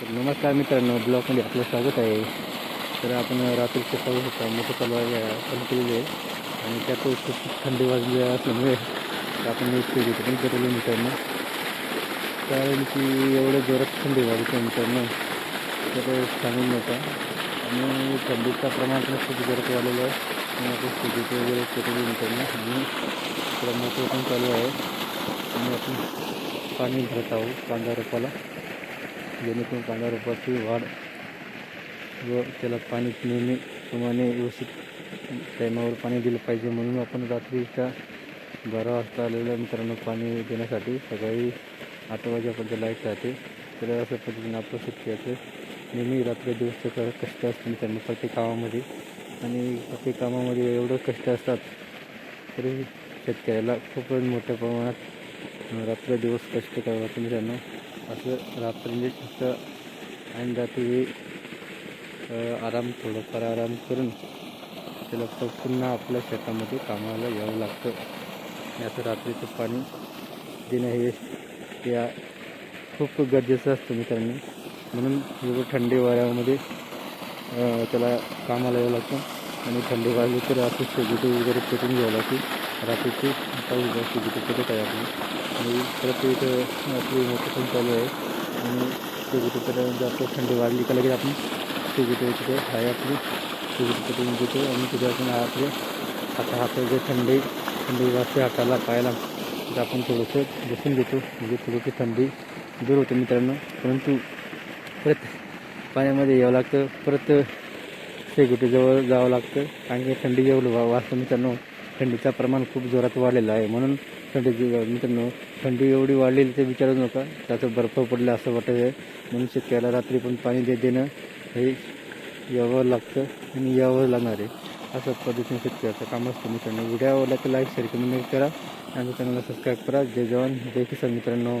तर नमस्कार मित्रांनो ब्लॉगमध्ये आपलं स्वागत आहे. तर आपण रात्रीचे पाऊस होता मोठं तलवार आहे चालू केलेली आहे. आणि त्यात खूप थंडी वाजली असल्यामुळे तर आपण एक घेतो पण करवलं मित्रांनो. कारण की एवढं जोरात थंडी वाजते मित्रांनो. तर सांगून नव्हता. आणि थंडीचा प्रमाण पण खूप जोरात वाढलेलं आहे. आणि आपण स्थितीत वगैरे केलेली मित्रांनो. आणि मोठं पण चालू आहे. आणि आपण पाणी भरत आहोत कांदा रोपाला. जेणेकरून कांदा रोपाची वाढ व त्याला पाणी नेहमी प्रमाणे व्यवस्थित टायमावर पाणी दिलं पाहिजे. म्हणून आपण रात्रीच्या बारा वाजता आलेल्या मित्रांनो पाणी देण्यासाठी सकाळी आठ वाजेपर्यंत लाइट राहते. तर अशा पद्धतीने आपलं शेतकऱ्याचं नेहमी रात्र दिवस क- कष्ट असते मित्रांनो प्रत्येक कामामध्ये. आणि प्रत्येक कामामध्ये एवढं कष्ट असतात तरी शेतकऱ्याला खूपच मोठ्या प्रमाणात रात्र दिवस कष्ट करावं लागतं मित्रांनो. असं रात्री म्हणजे फक्त आणि रात्री आराम थोडंफार आराम करून त्याला प- पुन्हा आपल्या शेतामध्ये कामाला यावं लागतं. असं रात्रीचं पाणी देणं हे त्या खूप गरजेचं असतं मित्रांनो. म्हणून एवढं थंडी वाऱ्यामध्ये त्याला कामाला यावं लागतं. आणि थंडी वाजली तर असं शेगुटी वगैरे पेटून घ्यायला लागते रात्रीची पाऊस शेगुटी पेटत आहे आपली आणि परत इथं आपली मोठं पण चालू आहे आणि शेगुटी पेटल्यानंतर आपलं थंडी वाजली का लगेच आपण शेगुटी तिथे आहे आपली. शेगुटी पेटून घेतो म्हणजे आणि तिथे आपण आपले आता हात जे थंडी थंडी वाजते हाताला पायाला तर आपण थोडंसं बसून घेतो. म्हणजे थोडीशी थंडी दूर होते मित्रांनो. परंतु परत पाण्यामध्ये यावं लागतं. परत शेगुटीजवळ जावं लागतं. कारण की थंडी जेवढं वा वाजतं मित्रांनो. थंडीचं प्रमाण खूप जोरात वाढलेलं आहे. म्हणून थंडी मित्रांनो थंडी एवढी वाढलेली ते विचारू नका. त्याचं बर्फ पडलं असं वाटत आहे म्हणून शेतकऱ्याला रात्री पण पाणी दे देणं हे यावं लागतं आणि यावं लागणार आहे. असं पद्धतीने शेतकऱ्याचं काम असतं मित्रांनो. व्हिडिओ आवडला तर लाईक शेअर कमेंट करा. आणि चॅनलला सबस्क्राईब करा. जय जवान. जय किसान मित्रांनो.